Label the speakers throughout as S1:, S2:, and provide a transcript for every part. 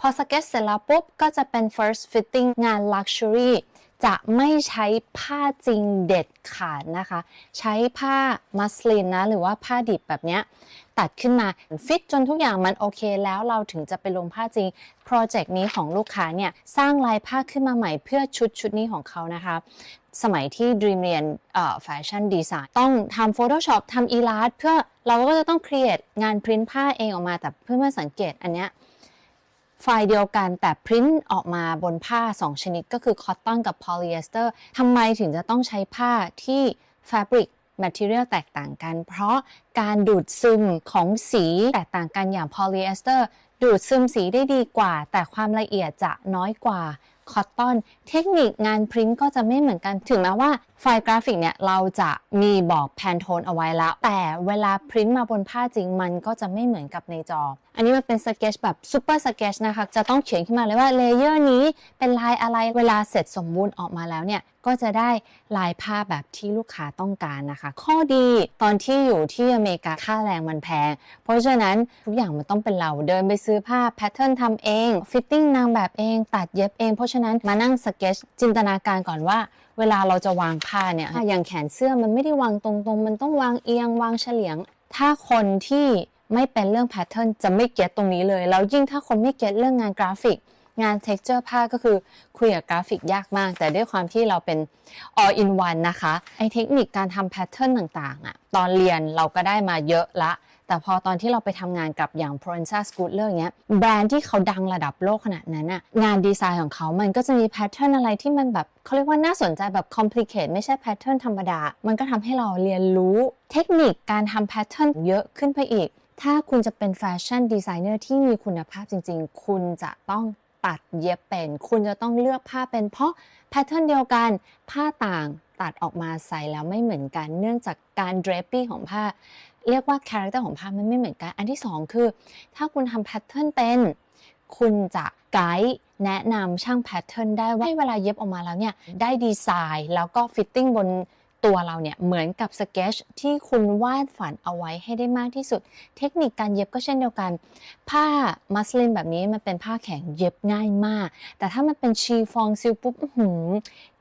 S1: พอสเก็ตเสร็จแล้วปุ๊บ ก็จะเป็น first fitting งาน luxury จะไม่ใช้ผ้าจริงเด็ดขาดนะคะ ใช้ผ้ามัสลินนะ หรือว่าผ้าดิบแบบนี้ ตัดขึ้นมาฟิตจนทุกอย่างมันโอเคแล้วเราถึงจะไปลงผ้าจริง โปรเจกต์นี้ของลูกค้าเนี่ย สร้างลายผ้าขึ้นมาใหม่เพื่อชุดชุดนี้ของเขานะคะ สมัยที่ Dream เรียนแฟชั่นดีไซน์ต้องทำ Photoshop ทำ e l a s t เพื่อเราก็จะต้อง create งานพริ้นผ้าเองออกมาแต่เพื่อนๆสังเกตอันเนี้ย ไฟล์เดียวกันแต่พริ้นออกมาบนผ้า 2 ชนิดก็คือคอตตอนกับโพลีเอสเตอร์ทำไมถึงจะต้องใช้ผ้าที่ fabric material แตกต่างกัน เพราะการดูดซึมของสีแตกต่างกันอย่างโพลีเอสเตอร์ดูดซึมสีได้ดีกว่า แต่ความละเอียดจะน้อยกว่า คอตตอน เทคนิคงานพริ้นก็จะไม่เหมือนกัน ถึงแม้ว่าไฟล์กราฟิกเนี่ยเราจะมีบอกแพนโทนเอาไว้แล้ว แต่เวลาพริ้นมาบนผ้าจริงมันก็จะไม่เหมือนกับในจอ อันนี้มันเป็นสเกจแบบซูเปอร์สเกจนะคะ จะต้องเขียนขึ้นมาเลยว่าเลเยอร์นี้เป็นลายอะไร เวลาเสร็จสมบูรณ์ออกมาแล้วเนี่ยก็จะได้ลายผ้าแบบที่ลูกค้าต้องการนะคะ ข้อดีตอนที่อยู่ที่อเมริกาค่าแรงมันแพง เพราะฉะนั้นทุกอย่างมันต้องเป็นเราเดินไปซื้อผ้าแพทเทิร์นทำเองฟิตติ้งนางแบบเองตัดเย็บเอง เพราะฉะนั้นมานั่งสเกจจินตนาการก่อนว่าเวลาเราจะวางผ้าเนี่ยอย่างแขนเสื้อมันไม่ได้วางตรงๆ มันต้องวางเอียงวางเฉลียง ถ้าคนที่ไม่เป็นเรื่องแพทเทิร์นจะไม่เก็ตตรงนี้เลย แล้วยิ่งถ้าคนไม่เก็ตเรื่องงานกราฟิก งาน texture ผ้าก็คือคุยกับกราฟิกยากมาก แต่ด้วยความที่เราเป็น all in one นะคะไอเทคนิคการทำแพทเทิร์นต่างๆอะตอนเรียนเราก็ได้มาเยอะละ แต่พอตอนที่เราไปทำงานกับอย่าง p r o e n z a Scooter อย่างเงี้ยแบรนด์ที่เขาดังระดับโลกขนาดนั้นอะงานดีไซน์ของเขามันก็จะมีแพทเทิร์นอะไรที่มันแบบเขาเรียกว่าน่าสนใจแบบ complicate ไม่ใช่แพทเทิร์นธรรมดา มันก็ทำให้เราเรียนรู้เทคนิคการทำแพทเทิร์นเยอะขึ้นไปอีกถ้าคุณจะเป็นแฟชั่นดีไซเนอร์ที่มีคุณภาพจริง ๆ คุณจะต้อง ตัดเย็บเป็น คุณจะต้องเลือกผ้าเป็น เพราะแพทเทิร์นเดียวกัน ผ้าต่างตัดออกมาใส่แล้วไม่เหมือนกัน เนื่องจากการ draping ของผ้า เรียกว่าคาแรคเตอร์ของผ้ามันไม่เหมือนกัน อันที่สองคือ ถ้าคุณทำแพทเทิร์นเป็น คุณจะไกด์แนะนำช่างแพทเทิร์นได้ว่าให้เวลาเย็บออกมาแล้วเนี่ย ได้ดีไซน์ แล้วก็ฟิตติ้งบน ตัวเราเนี่ยเหมือนกับสเกจที่คุณวาดฝันเอาไว้ให้ได้มากที่สุด เทคนิคการเย็บก็เช่นเดียวกัน ผ้ามัสลินแบบนี้มันเป็นผ้าแข็งเย็บง่ายมาก แต่ถ้ามันเป็นชีฟองซิลปุ๊บหื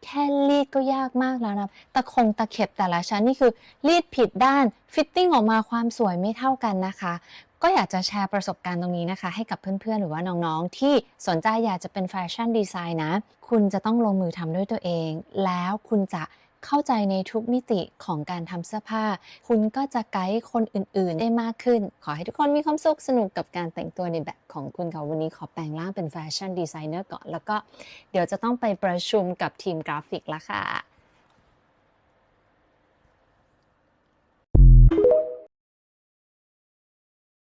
S1: แค่รีดก็ยากมากแล้วนะตะคงตะเข็บแต่ละชั้นนี่คือรีดผิดด้านฟิตติ้งออกมาความสวยไม่เท่ากันนะคะก็อยากจะแชร์ประสบการณ์ตรงนี้นะคะ ให้กับเพื่อนๆ หรือว่าน้องๆ ที่สนใจอยากจะเป็นแฟชั่นดีไซน์นะ คุณจะต้องลงมือทำด้วยตัวเอง แล้วคุณจะ เข้าใจในทุกมิติของการทำเสื้อผ้า คุณก็จะไกด์คนอื่นๆ ได้มากขึ้น ขอให้ทุกคนมีความสุขสนุกกับการแต่งตัวในแบบของคุณค่ะวันนี้ขอแปลงร่างเป็นแฟชั่นดีไซเนอร์ก่อน แล้วก็เดี๋ยวจะต้องไปประชุมกับทีมกราฟิกแล้วค่ะ